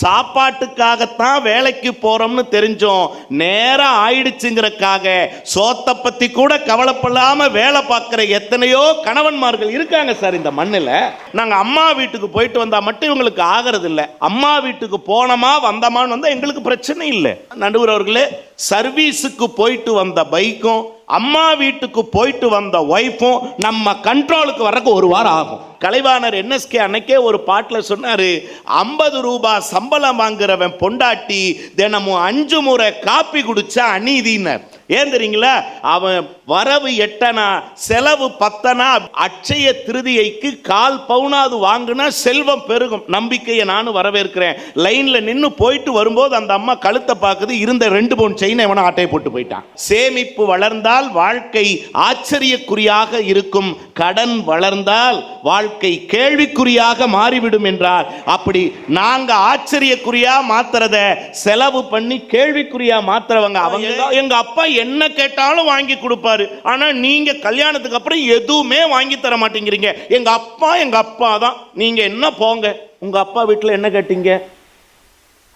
சாப்பாட்டுக்காகத்தான் வேலைக்கு போறோம்னு தெரிஞ்சோம். நேரம் ஆயிடுச்சுங்கிறக்காக சோத்தை பத்தி கூட கவலைப்படாம வேலை பார்க்குற எத்தனையோ கணவன்மார்கள் இருக்காங்க சார் இந்த மண்ணில். நாங்க அம்மா வீட்டுக்கு போயிட்டு வந்தா மட்டும் இவங்களுக்கு ஆகிறது இல்லை அம்மா வீட்டுக்கு போனோமா வந்தோமான்னு வந்தால் எங்களுக்கு பிரச்சனை இல்லை. நடுவர் அவர்களே சர்வீஸுக்கு போயிட்டு வந்த பைக்கும் அம்மா வீட்டுக்கு போயிட்டு வந்த ஒய்ஃபும் நம்ம கண்ட்ரோலுக்கு வரக்கு ஒரு வாரம் ஆகும். கலைவாணர் என்எஸ்கே அன்னைக்கே ஒரு பாட்டில் சொன்னார் ஐம்பது ரூபாய் சம்பளம் வாங்குறவன் பொண்டாட்டி தினமும் அஞ்சு முறை காப்பி குடிச்சா அநீதினர் ஏன் தெரியுங்களா? அவன் வரவு எட்டனா செலவு பத்தனா அச்சய திருதியைக்கு கால் பவுனாவது வாங்கினா செல்வம் பெருகும். நம்பிக்கையை நானும் வரவேற்கிறேன். லைன்ல நின்று போயிட்டு வரும்போது அந்த அம்மா கழுத்தை பார்க்குது இருந்த ரெண்டு பவுன் செயினை இவனை ஆட்டையை போட்டு போயிட்டான். சேமிப்பு வளர்ந்தால் வாழ்க்கை ஆச்சரியக்குறியாக இருக்கும். கடன் வளர்ந்தால் வாழ்க்கை கேள்விக்குறியாக மாறிவிடும் என்றார். அப்படி நாங்க ஆச்சரியக்குறியா மாத்துறத செலவு பண்ணி கேள்விக்குறியா மாத்துறவங்க அவங்க எங்க அப்பா என்ன கேட்டாலும் வாங்கி கொடுப்பாரு. ஆனால் நீங்க கல்யாணத்துக்கு அப்புறம் எதுவுமே வாங்கி தர மாட்டேங்கிறீங்க. எங்க அப்பா எங்க அப்பா தான். நீங்க என்ன போங்க? உங்க அப்பா வீட்டில் என்ன கேட்டீங்க?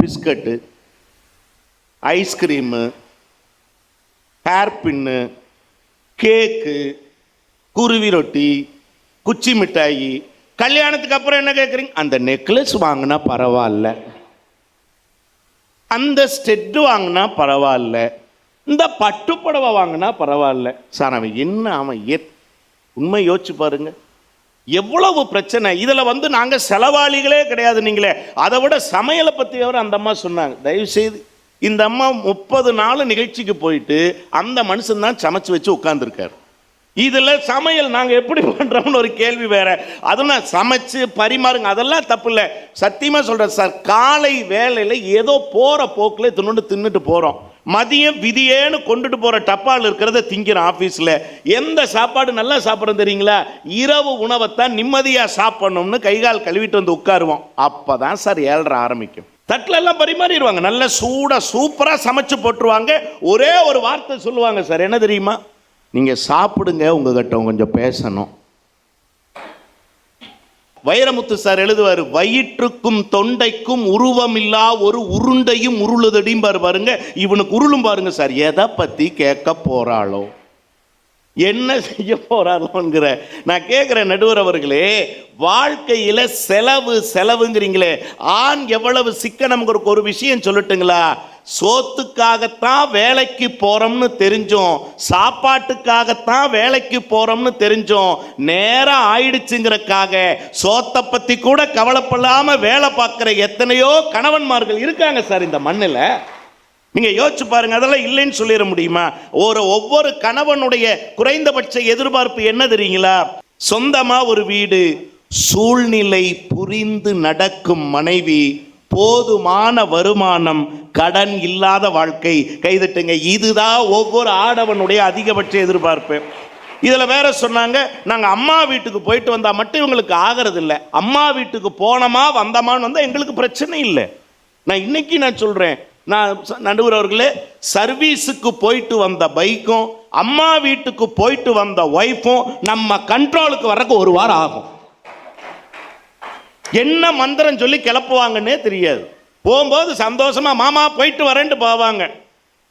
பிஸ்கட்டு ஐஸ்கிரீமு ஹேர்பின்னு கேக்கு குருவி ரொட்டி குச்சி மிட்டாயி. கல்யாணத்துக்கு அப்புறம் என்ன கேட்குறீங்க அந்த நெக்லஸ் வாங்கினா பரவாயில்ல. அந்த ஸ்டெட்டு வாங்கினா பரவாயில்ல. இந்த பட்டுப்புடவை வாங்கினா பரவாயில்ல. சார் அவன் என்ன அவன் எத் உண்மை யோசிச்சு பாருங்க. எவ்வளவு பிரச்சனை. இதில் வந்து நாங்கள் செலவாளிகளே கிடையாது நீங்களே. அதை விட சமையலை பற்றி அவர் அந்த அம்மா சொன்னாங்க. தயவு செய்து இந்த அம்மா முப்பது நாள் நிகழ்ச்சிக்கு போயிட்டு அந்த மனுஷன் தான் சமைச்சு வச்சு உட்காந்துருக்காரு இதில் சமையல் நாங்கள் எப்படி பண்ணுறோம்னு ஒரு கேள்வி வேற. அதெல்லாம் சமைச்சு பரிமாறுங்க. அதெல்லாம் தப்பு இல்லை. சத்தியமாக சொல்கிறேன் சார். காலை வேலையில் ஏதோ போகிற போக்கில் தின்னுட்டு தின்னுட்டு போகிறோம் மதியம் விதியேன்னு கொண்டுட்டு போகிற டப்பால் இருக்கிறத திங்கிறோம் ஆஃபீஸில் எந்த சாப்பாடு நல்லா சாப்பிட்றோம் தெரியுங்களா? இரவு உணவைத்தான் நிம்மதியாக சாப்பிடணும்னு கை கால் கழுவிட்டு வந்து உட்காருவோம். அப்போ தான் சார் ஏழ்ற ஆரம்பிக்கும். தட்டில் எல்லாம் பரிமாறிடுவாங்க. நல்ல சூடாக சூப்பராக சமைச்சு போட்டுருவாங்க. ஒரே ஒரு வார்த்தை சொல்லுவாங்க சார். என்ன தெரியுமா? நீங்கள் சாப்பிடுங்க உங்ககிட்ட கொஞ்சம் பேசணும். வைரமுத்து சார் எழுதுவார் வயிற்றுக்கும் தொண்டைக்கும் உருவமில்லா ஒரு உருண்டையும் உருளுதடியும் பாரு பாருங்க. இவனுக்கு உருளும் பாருங்க சார். எதை பற்றி கேட்க போறாளோ? என்ன செய்ய போறாளோங்கிற நான் கேட்குறேன் நடுவர் அவர்களே வாழ்க்கையில் செலவு செலவுங்கிறீங்களே. ஆண் எவ்வளவு சிக்கனம்ங்கிற ஒரு விஷயம் சொல்லட்டுங்களா? சோத்துக்காகத்தான் வேலைக்கு போறோம்னு தெரிஞ்சோம் சாப்பாட்டுக்காகத்தான் வேலைக்கு போறோம்னு தெரிஞ்சோம் நேரம் ஆயிடுச்சுங்கிறக்காக சோத்தை பத்தி கூட கவலைப்படாம வேலை பார்க்குற எத்தனையோ கணவன்மார்கள் இருக்காங்க சார் இந்த மண்ணில். நீங்க யோசிச்சு பாருங்க அதெல்லாம் இல்லைன்னு சொல்லிட முடியுமா? ஒரு ஒவ்வொரு கணவனுடைய குறைந்தபட்ச எதிர்பார்ப்பு என்ன தெரியுங்களா? சொந்தமா ஒரு வீடு சூழ்நிலை புரிந்து நடக்கும் மனைவி போதுமான வருமானம் கடன் இல்லாத வாழ்க்கை. கைதட்டுங்க. இதுதான் ஒவ்வொரு ஆடவனுடைய அதிகபட்ச எதிர்பார்ப்பு. இதில் வேற சொன்னாங்க நாங்கள் அம்மா வீட்டுக்கு போயிட்டு வந்தால் மட்டும் இவங்களுக்கு ஆகிறது இல்லை அம்மா வீட்டுக்கு போனோமா வந்தோமான்னு வந்தால் எங்களுக்கு பிரச்சனை இல்லை. நான் இன்னைக்கு நான் சொல்கிறேன் நான் நடுவர் அவர்களே சர்வீஸுக்கு போயிட்டு வந்த பைக்கும் அம்மா வீட்டுக்கு போயிட்டு வந்த ஒய்ஃபும் நம்ம கண்ட்ரோலுக்கு வரக்கு ஒரு வாரம் ஆகும். என்ன மந்திரம் சொல்லி கிளப்புவாங்கன்னே தெரியாது. போகும்போது சந்தோஷமா மாமா போயிட்டு வரேன்ட்டு போவாங்க.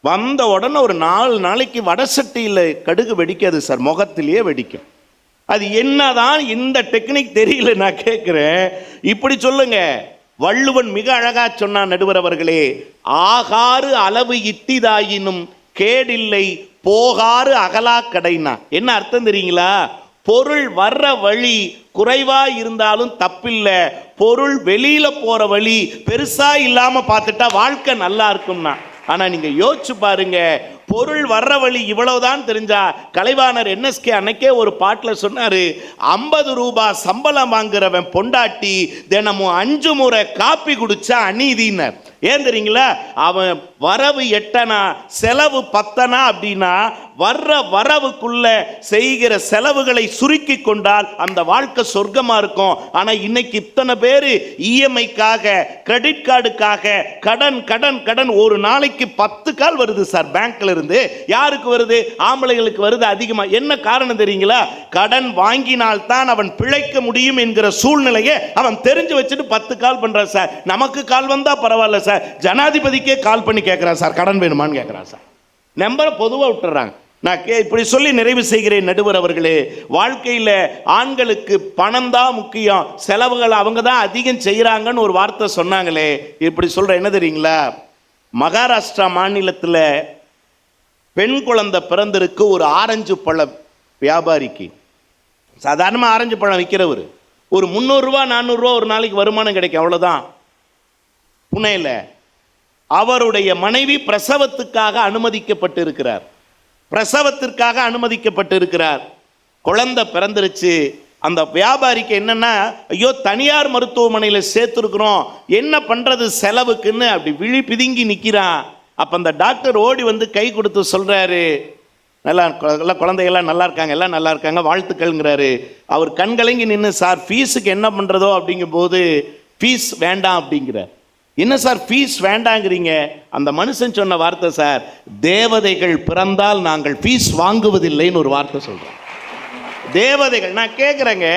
வந்த உடனே ஒரு நாலு நாளைக்கு வடசட்டியில் கடுகு வெடிக்காது சார் முகத்திலேயே வெடிக்கும். அது என்னதான் இந்த டெக்னிக் தெரியல நான் கேட்குறேன் இப்படி சொல்லுங்க. வள்ளுவன் மிக அழகா சொன்னான் நடுவர் அவர்களே ஆகாறு அளவு இட்டிதாயினும் கேடில்லை போகாறு அகலா கடைனா என்ன அர்த்தம் தெரியுங்களா? பொருள் வர்ற வழி குறைவா இருந்தாலும் தப்பில்லை. பொருள் வெளியில போற வழி பெருசா இல்லாம பார்த்துட்டா வாழ்க்கை நல்லா இருக்கும்னா. ஆனா நீங்க யோசிச்சு பாருங்க பொருள் வர்ற வழி இவ்வளவுதான் தெரிஞ்சா கலைவாணர் என்எஸ்கே அன்னைக்கே ஒரு பாட்டில் சொன்னாரு ஐம்பது ரூபாய் சம்பளம் வாங்குறவன் பொண்டாட்டி தினமும் அஞ்சு முறை காப்பி குடிச்சா அநீதினர் ஏன் தெரியுங்களா? அவன் வரவு எட்டனா செலவு பத்தனா அப்படின்னா வர்ற வரவுக்குள்ள செய்கிற செலவுகளை சுருக்கி கொண்டால் அந்த வாழ்க்கை சொர்க்கமா இருக்கும். ஆனா இன்னைக்கு இத்தனை பேரு இஎம்ஐக்காக கிரெடிட் கார்டுக்காக கடன் கடன் கடன் ஒரு நாளைக்கு பத்து கால் வருது சார் பேங்க்ல இருந்து யாருக்கு வருது? ஆம்பளைகளுக்கு வருது அதிகமா. என்ன காரணம் தெரியுங்களா? கடன் வாங்கினால்தான் அவன் பிழைக்க முடியும் என்கிற சூழ்நிலையை அவன் தெரிஞ்சு வச்சுட்டு பத்து கால் பண்றான் சார். நமக்கு கால் வந்தா பரவாயில்ல சார். ஜனாதிபதிக்கே கால் பண்ணி கேட்குறான் சார் கடன் வேணுமான்னு கேட்குறான் சார். நம்பரை பொதுவாக விட்டுறாங்க. நான் கே இப்படி சொல்லி நிறைவு செய்கிறேன் நடுவர் அவர்களே. வாழ்க்கையில் ஆண்களுக்கு பணம் தான் முக்கியம். செலவுகள் அவங்க தான் அதிகம் செய்கிறாங்கன்னு ஒரு வார்த்தை சொன்னாங்களே. இப்படி சொல்ற என்ன தெரியுங்களா? மகாராஷ்டிரா மாநிலத்தில் பெண் குழந்தை பிறந்திருக்கு ஒரு ஆரஞ்சு பழ வியாபாரிக்கு. சாதாரணமாக ஆரஞ்சு பழம் விற்கிறவர் ஒரு முந்நூறுரூவா நானூறுரூவா ஒரு நாளைக்கு வருமானம் கிடைக்கும் அவ்வளோதான் புனேல அவருடைய மனைவி பிரசவத்துக்காக அனுமதிக்கப்பட்டு இருக்கிறார் பிரசவத்திற்காக அனுமதிக்கப்பட்டு இருக்கிறார் குழந்தை பிறந்துருச்சு. அந்த வியாபாரிக்கு என்னன்னா ஐயோ தனியார் மருத்துவமனையில் சேர்த்துருக்குறோம். என்ன பண்றது செலவுக்குன்னு? அப்படி விழி பிதுங்கி நிற்கிறான் அப்போ அந்த டாக்டர் ஓடி வந்து கை கொடுத்து சொல்றாரு நல்லா கு- எல்லாம் குழந்தைகள்லாம் நல்லா இருக்காங்க எல்லாம் நல்லா இருக்காங்க வாழ்த்துக்கள்ங்கிறாரு. அவர் கண்கலங்கி நின்று சார் ஃபீஸுக்கு என்ன பண்ணுறதோ அப்படிங்கும்போது ஃபீஸ் வேண்டாம் அப்படிங்கிறார். என்ன சார் ஃபீஸ் வேண்டாங்கிறீங்க? அந்த மனுஷன் சொன்ன வார்த்தை சார் தேவதைகள் பிறந்தால் நாங்கள் ஃபீஸ் வாங்குவதில்லைன்னு ஒரு வார்த்தை சொல்கிறோம் தேவதைகள் நான் கேட்குறேங்க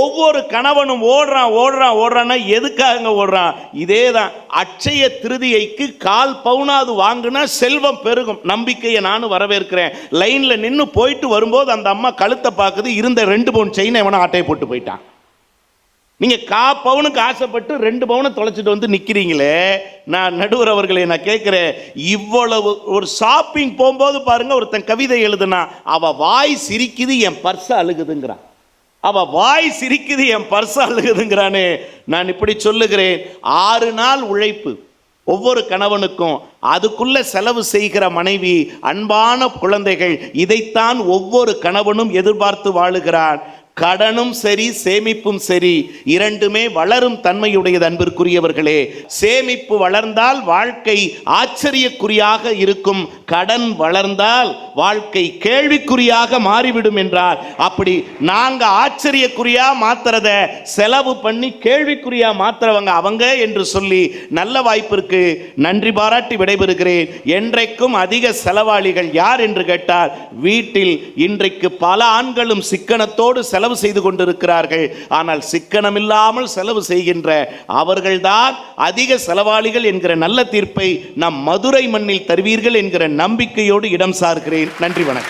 ஒவ்வொரு கணவனும் ஓடுறான் ஓடுறான் ஓடுறான்னா எதுக்காகங்க ஓடுறான்? இதே தான் அட்சய திருதியைக்கு கால் பவுனாவது வாங்கினா செல்வம் பெருகும். நம்பிக்கையை நானும் வரவேற்கிறேன். லைனில் நின்று போயிட்டு வரும்போது அந்த அம்மா கழுத்தை பார்க்குது இருந்த ரெண்டு பவுன் செயினை எவனோ ஆட்டையை போட்டு போயிட்டான். நீங்க கா பவுனுக்கு ஆசைப்பட்டு ரெண்டு பவுனை தொலைச்சிட்டு வந்து நிக்கிறீங்களே நான் நடுவர் அவர்களை நான் கேட்கிறேன் இவ்வளவு ஒரு ஷாப்பிங் போகும்போது பாருங்க ஒருத்தன் கவிதை எழுதுனா அவ வாய் சிரிக்குது என் பர்ஸ் அழுகுதுங்கிறான். அவ வாய் சிரிக்குது என் பர்ஸ் அழுகுதுங்கிறானே நான் இப்படி சொல்லுகிறேன். ஆறு நாள் உழைப்பு ஒவ்வொரு கணவனுக்கும் அதுக்குள்ள செலவு செய்கிற மனைவி அன்பான குழந்தைகள் இதைத்தான் ஒவ்வொரு கணவனும் எதிர்பார்த்து வாழுகிறான் கடனும் சரி சேமிப்பும் சரி இரண்டுமே வளரும் தன்மையுடையது அன்பிற்குரியவர்களே. சேமிப்பு வளர்ந்தால் வாழ்க்கை ஆச்சரியக்குறியாக இருக்கும். கடன் வளர்ந்தால் வாழ்க்கை கேள்விக்குறியாக மாறிவிடும் என்றார். அப்படி நாங்க ஆச்சரியக்குறியா மாத்துறத செலவு பண்ணி கேள்விக்குறியா மாத்துறவங்க அவங்க என்று சொல்லி நல்ல வாய்ப்பிற்கு நன்றி பாராட்டி விடைபெறுகிறேன். என்றைக்கும் அதிக செலவாளிகள் யார் என்று கேட்டால் வீட்டில் இன்றைக்கு பல ஆண்களும் சிக்கனத்தோடு செலவு செய்து கொண்டிருக்கிறார்கள். ஆனால் சிக்கனமில்லாமல் செலவு செய்கின்ற அவர்கள்தான் அதிக செலவாளிகள் என்கிற நல்ல தீர்ப்பை நம் மதுரை மண்ணில் தருவீர்கள் என்கிற நம்பிக்கையோடு இடம் சார்கிறேன். நன்றி வணக்கம்.